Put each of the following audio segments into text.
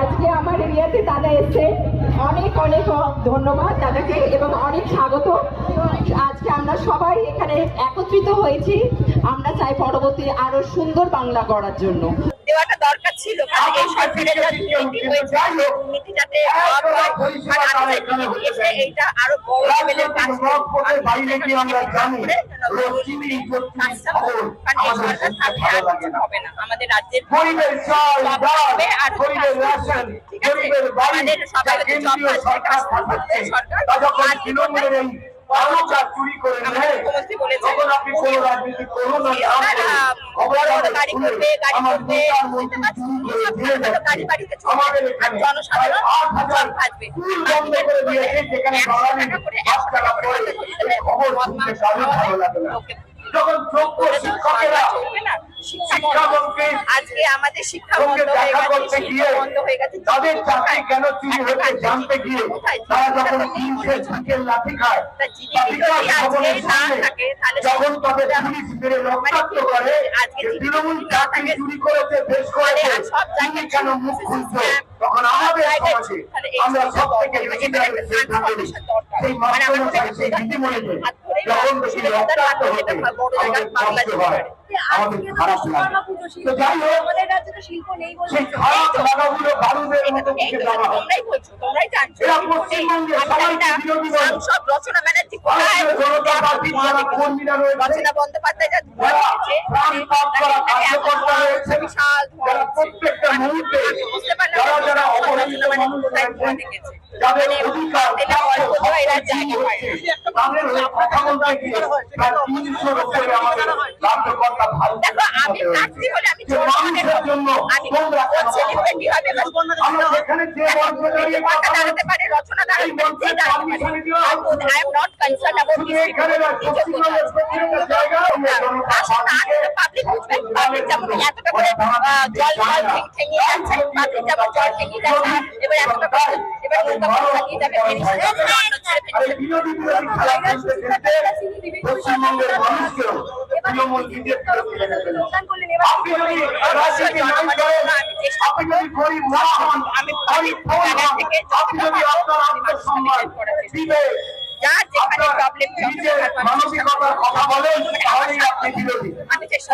আজকে আমার এরিয়াতে দাদা এসছে। অনেক অনেক ধন্যবাদ দাদাকে এবং অনেক স্বাগত। আজকে আমরা সবাই এখানে একত্রিত হয়েছি। আমরা চাই পরবর্তী আরও সুন্দর বাংলা করার জন্য। দরকার ছিল। কারণ এই সরকারের দুর্নীতি যাতে এইটা আরও বড় লেভেলের কাজ হবে না। আমাদের রাজ্যের হবে। আর আমাদের কেন্দ্রীয় কাজ চুরি করে নেয়। তখন আপনি কোনো রাজনীতি করুন করে। আমাদের এখানে আট হাজার স্কুল বন্ধ করে দিয়েছে যেখানে বাঙালি পাঁচ টাকা করে করে খবর শুনতে কারোর ভালো লাগে না। যখন যোগ্য শিক্ষকেরা আজকে আমাদের শিক্ষা বন্ধ হয়ে গেছে শিক্ষা বন্ধ হয়ে গেছে। তাদের চাকরি কেন চুরি কাজ জানতে গিয়ে তারা যখন বলেছে। ঝুঁকের লাঠি খায় যখন তাদের পুলিশ মেরে মানে রক্তাক্ত করে তৃণমূল চাকরি চুরি করেছে বেশ করেছে সব তুমি জায়গায় কেন মুখ খুলছো? তখন আমাদের সমাজে আমরা সব থেকে। সেই মানে আমার মনে সেই হয় দিদিমণিদের যখন বেশি রক্তাক্ত হতে আমাদের কষ্ট হয় আমাদের খারাপ লাগে তো যাই হোক সেই খারাপ লাগাগুলো বারুদের মতো মুখে দেওয়া হয়। এরা বিরোধী। সাংসদ রচনা ব্যানার্জি কোথায়? জনতা পার্টির যারা কর্মীরা রয়েছে রচনা বন্দ্যোপাধ্যায় যা যারা প্রাণ ত্যাগ করা কার্যকর্তা রয়েছে, দিচ্ছে, বিশাল ধোঁয়া যারা প্রত্যেকটা মুহূর্তে আমি বুঝতে পারলাম যারা না, যারা রচনা অপরাজিত ব্যানার্জি মানুষ কোথায় ধোঁয়া দেখেছে। মানে এরা জায়গা পায় দেখো আমি কাটছি হলে আমি করব। আমি কেন হবে কথা দাঁড়াতে পারে রচনা দাঁড়াতে পারে I am not concern about public বুঝবে পাবলিক যেমন এতটা করে জল জল ঠেং যাচ্ছে পাবলিক যেমন জল ঠেঙিয়ে যাচ্ছে এবার এতটা করে এবার নৌকা করে চালিয়ে যাবে পশ্চিমবঙ্গের মানুষকেও তৃণমূল বিজেপি মানবিকতার কথা বলেন তাহলেই আপনি বিরোধী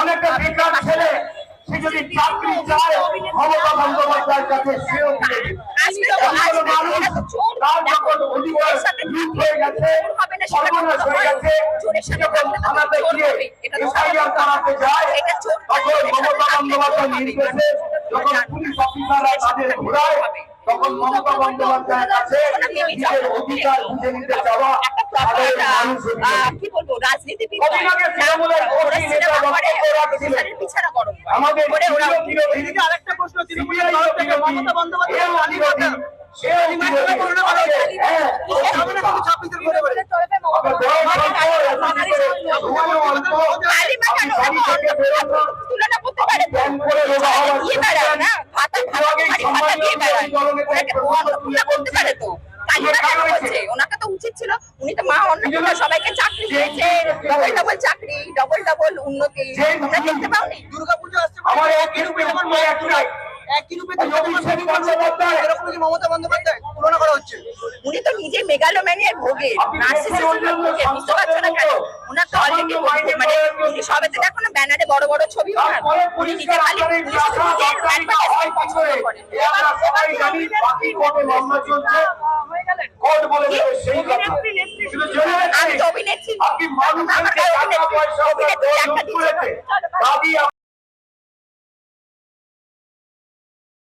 অনেকটা বেকার ছেলে সে যদি চাকরি চায় মমতা বন্দ্যোপাধ্যায়ের কাছে সেও চোর তার যখন অধিকার হয়ে গেছে সর্বনাশ হয়ে গেছে চোর গিয়ে হবে। এটা তো এফআইআর চালাতে যায় তখন মমতা বন্দ্যোপাধ্যায়। নির্দেশে যখন পুলিশ অফিসাররা তাদের ঘোরায় তখন মমতা বন্দ্যোপাধ্যায়ের কাছে নিজের অধিকার বুঝে নিতে। আমাদের ওনাকে তো? উচিত ছিল উনি তো মা অন্নপূর্ণা সবাইকে চাকরি দিয়েছে ডবল চাকরি ডবল ডবল উন্নতি দেখতে পাওনি দুর্গাপুজো আসছে একই রূপে উপরে একটাই। একই রূপে এই অভিষেক বন্দ্যোপাধ্যায়। এরকম কি মমতা বন্দ্যোপাধ্যায় তুলনা করা হচ্ছে। উনি তো নিজে মেগালোম্যানিয়ার ভোগে। নার্সিসিজমের ভোগে। বুঝতে পারছ না কেন? ওনার তো অলরেডি মানে উনি সবেতে দেখো না ব্যানারে বড় বড় ছবি ওনার উনি নিজে খালি। অভিনেত্রী, আমি তো একটা দিচ্ছে।